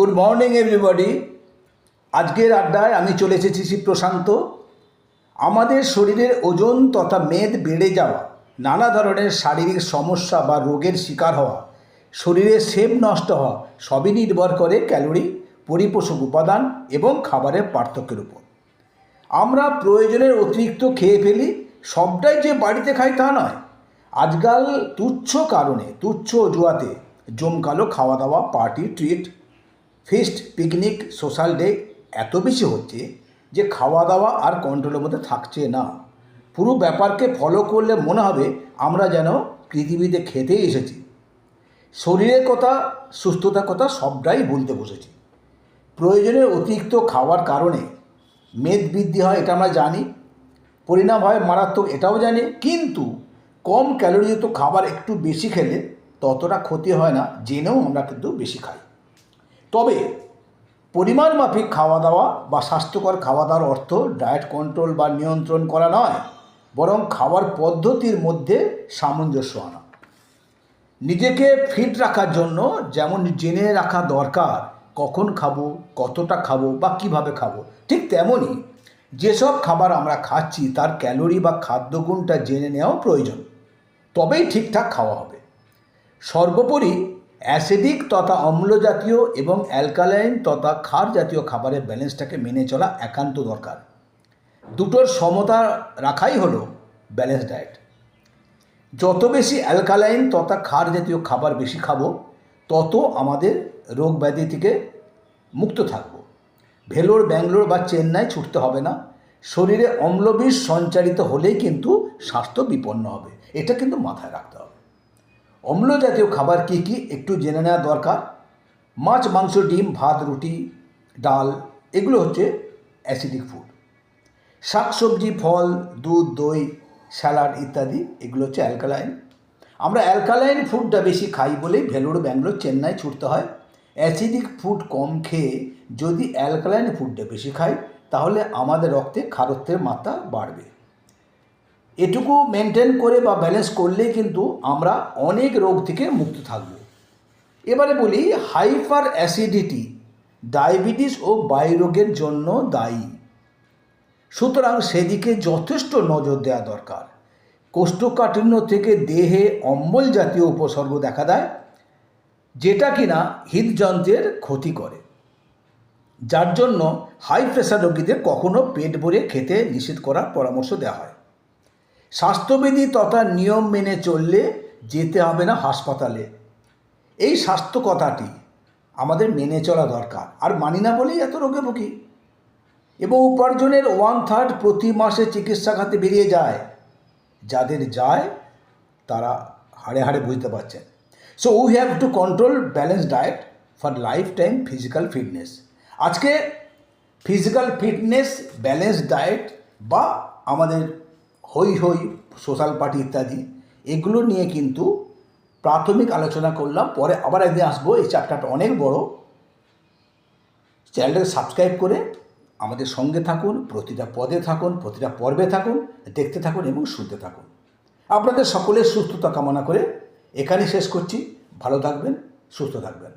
Good morning everybody আজকের আড্ডায় আমি চলে এসেছি শ্রী প্রশান্ত। আমাদের শরীরের ওজন তথা মেদ বেড়ে যাওয়া, নানা ধরনের শারীরিক সমস্যা বা রোগের শিকার হওয়া শরীরের সেম নষ্ট হওয়া, সবই নির্ভর করে ক্যালোরি, পরিপোষক উপাদান এবং খাবারের পার্থক্যের উপর। আমরা প্রয়োজনের অতিরিক্ত খেয়ে ফেলি, সবটাই যে বাড়িতে খাই তা নয়। আজকাল তুচ্ছ কারণে, তুচ্ছ অজুয়াতে জমকালো খাওয়া দাওয়া party treat feast picnic social day এত বেশি হচ্ছে যে খাওয়া দাওয়া আর কন্ট্রোলের মধ্যে থাকছে না। পুরো ব্যাপারকে ফলো করলে মনে হবে আমরা যেন পৃথিবীতে খেতেই এসেছি। শরীরের কথা, সুস্থতার কথা সবটাই বলতে বসেছি। প্রয়োজনের অতিরিক্ত খাওয়ার কারণে মেদ বৃদ্ধি হয়, এটা আমরা জানি। পরিণাম হয়, মারাত্মক, এটাও জানি। কিন্তু কম ক্যালোরিযুক্ত খাবার একটু বেশি খেলে ততটা ক্ষতি হয় না, জেনেও আমরা কিন্তু বেশি খাই। তবে পরিমাণ মাফিক খাওয়া দাওয়া বা স্বাস্থ্যকর খাওয়া দাওয়ার অর্থ ডায়েট কন্ট্রোল বা নিয়ন্ত্রণ করা নয়, বরং খাওয়ার পদ্ধতির মধ্যে সামঞ্জস্য আনা। নিজেকে ফিট রাখার জন্য যেমন জেনে রাখা দরকার, কখন খাব, কতটা খাব বা কীভাবে খাব, ঠিক তেমনই যেসব খাবার আমরা খাচ্ছি তার ক্যালোরি বা খাদ্যগুণটা জেনে নেওয়াও প্রয়োজন, তবেই ঠিকঠাক খাওয়া হবে। সর্বোপরি অ্যাসিডিক তথা অম্ল জাতীয় এবং অ্যালকালাইন তথা ক্ষার জাতীয় খাবারের ব্যালেন্সটাকে মেনে চলা একান্ত দরকার। দুটোর সমতা রাখাই হলো ব্যালেন্স ডায়েট। যত বেশি অ্যালকালাইন তথা ক্ষার জাতীয় খাবার বেশি খাব, তত আমাদের রোগ ব্যাধি থেকে মুক্ত থাকব। ভেলোর, ব্যাঙ্গালোর বা চেন্নাই ছুটতে হবে না। শরীরে অম্লবিষ সঞ্চারিত হলেই কিন্তু স্বাস্থ্য বিপন্ন হবে। এটা কিন্তু মাথায় রাখতে হবে। অম্ল জাতীয় খাবার কী কী একটু জেনে নেওয়া দরকার? মাছ, মাংস, ডিম, ভাত, রুটি, ডাল, এগুলো হচ্ছে অ্যাসিডিক ফুড শাকসবজি, ফল, দুধ, দই, স্যালাড ইত্যাদি, এগুলো হচ্ছে অ্যালকালাইন আমরা অ্যালকালাইন ফুডটা বেশি খাই বলেই ভেলোর ব্যাঙ্গালোর, চেন্নাই ছুটতে হয়। অ্যাসিডিক ফুড কম খেয়ে যদি অ্যালকালাইন ফুডটা বেশি খাই, তাহলে আমাদের রক্তে খারত্বের মাত্রা বাড়বে। এটুকু মেনটেন করে বা ব্যালেন্স করলেই কিন্তু আমরা অনেক রোগ থেকে মুক্ত থাকব। এবারে বলি হাইপার অ্যাসিডিটি ডায়াবেটিস ও বায়ুরোগের জন্য দায়ী। সুতরাং সেদিকে যথেষ্ট নজর দেওয়া দরকার। কোষ্ঠকাঠিন্য থেকে দেহে অম্বল জাতীয় উপসর্গ দেখা দেয়, যেটা কিনা হৃদযন্ত্রের ক্ষতি করে। যার জন্য হাই প্রেশার রোগীদের কখনও পেট ভরে খেতে নিষেধ করার পরামর্শ দেওয়া হয়। স্বাস্থ্যবিধি তথা নিয়ম মেনে চললে যেতে হবে না হাসপাতালে। এই স্বাস্থ্য কথাটি আমাদের মেনে চলা দরকার। আর মানি না বলেই এত রোগে ভুগি। এবং উপার্জনের ওয়ান থার্ড প্রতি মাসে চিকিৎসা খাতে বেরিয়ে যায়। যাদের যায়, তারা হাড়ে হাড়ে বুঝতে পারছেন। So we have to control balance diet for life time physical fitness আজকে ফিজিক্যাল ফিটনেস ব্যালেন্স ডায়েট বা আমাদের হই হই সোশ্যাল পার্টি ইত্যাদি, এগুলো নিয়ে কিন্তু প্রাথমিক আলোচনা করলাম, পরে আবার একদিন আসব, এই চ্যাপ্টারটা অনেক বড়। চ্যানেলটাকে সাবস্ক্রাইব করে আমাদের সঙ্গে থাকুন, প্রতিটা পদে থাকুন, প্রতিটা পর্বে থাকুন, দেখতে থাকুন এবং শুনতে থাকুন। আপনাদের সকলের সুস্থতা কামনা করে এখানে শেষ করছি। ভালো থাকবেন, সুস্থ থাকবেন।